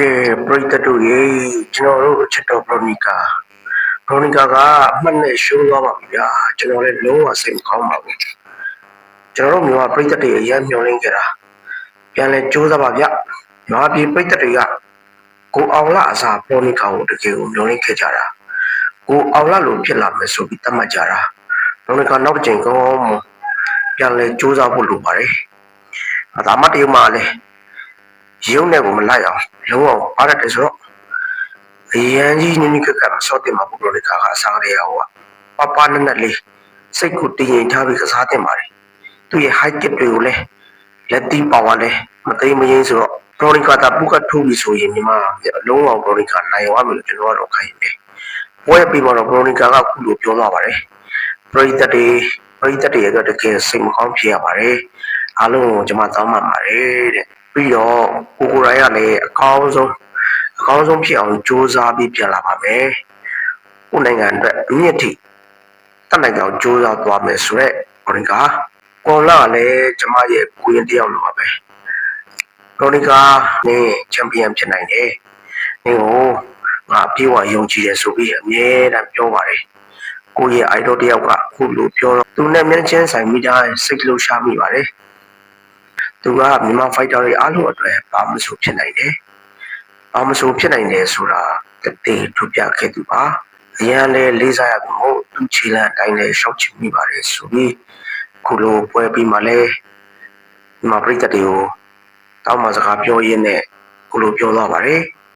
ကဲပရိသတ်တို့ရေကျွန်တော်တို့ချစ်တော်ပရိုနီကာပရိုနီကာကအမှတ်နဲ့ရှိုးသွားပါပြီဗျာကျွန်တော်လည်းလုံးဝစိတ်မကောင်းပါဘူးကျွန်တော်တို့မြန်မာပရိသတ်တွေအရင်မျှော်လင့်ကြတာပြန်လဲကြိုးစားပါဗျမြန်မာပြည်ပရိသတ်တွေကကိုအောင်လာအစားပရိုနီကာကိုတကယ်ကိုမျှော်လင့်ခဲ့ကြတာကိုအောင်လာလိုဖြစ်လာမယ်ဆိုပြီးသတ်မှတ်ကြတာပရိုနီကာနောက်တစ်ချိန်ကောင်းကောင်းမွန်ပြန်လဲကြိုးစားဖို့လိုပါတယ်အသာမတရုံမှလည်း ရုံနဲ့ကိုမလိုက်အောင်လုံးအောင်အားရတယ်ဆိုတော့အရန်ကြီးနိနိကကမစောတင်မှာပုဂ္ဂိုလ်တွေကကအစားရရောပပနနလေးစိတ်ကိုတည်ငြိမ်ထားပြီးကစားတင်ပါတယ်သူရဲ့ high tip တွေကိုလည်းလက်တီးပါဝါလည်းမသိမရင်းဆိုတော့ပရိုနီကာတာပုကထိုးပြီးဆိုရင်ညီမလုံးအောင်ပရိုနီကာနိုင်ရမယ်လို့ကျွန်တော်ကတော့ခိုင်းတယ်ပွဲပြီးမှတော့ပရိုနီကာကခုလိုပြောသွားပါတယ်ပရိသတ်တွေပရိသတ်တွေရဲ့တကယ်စိတ်မကောင်းဖြစ်ရပါတယ် အားလုံးကိုကျွန်မတောင်းပန်ပါတယ်တဲ့ပြီးတော့ကိုကိုရိုင်းကလည်းအကောင်းဆုံးအကောင်းဆုံးဖြစ်အောင်ကြိုးစားပြီးပြန်လာပါမယ်။ကိုယ်နိုင်ငံအတွက်အမြင့်ထိတက်နိုင်အောင်ကြိုးစားသွားမယ်ဆိုရက်ရိုနီကာကော်လာကလည်းကျမရဲ့ကိုရင်တယောက်လိုပါပဲ။ရိုနီကာနဲ့ချန်ပီယံဖြစ်နိုင်တယ်။ဒီကိုငါပြေဝယုံကြည်တယ်ဆိုပြီးအမြဲတမ်းပြောပါတယ်။ကိုယ့်ရဲ့ idol တယောက်ကအခုလိုပြောတော့သူနဲ့မျက်နှာချင်းဆိုင်မိတာစိတ်လှုပ်ရှားမိပါတယ်။ သူကမြန်မာဖိုက်တာတွေအားလုံးအတွက်ဘာမဆိုဖြစ်နိုင်တယ်။ဘာမဆိုဖြစ်နိုင်တယ်ဆိုတာတည်ထုတ်ပြခဲ့သူပါ။အရန်လည်းလေးစားရသူမို့သူခြေလမ်းအတိုင်းလည်းရှောက်ချင်မိပါတယ်ဆိုပြီးခုလိုပွဲပြီးမှလည်းမြန်မာပြည်သက်တွေကိုတောင်းပန်စကားပြောရင်းနဲ့ခုလိုပြောသွားပါတယ်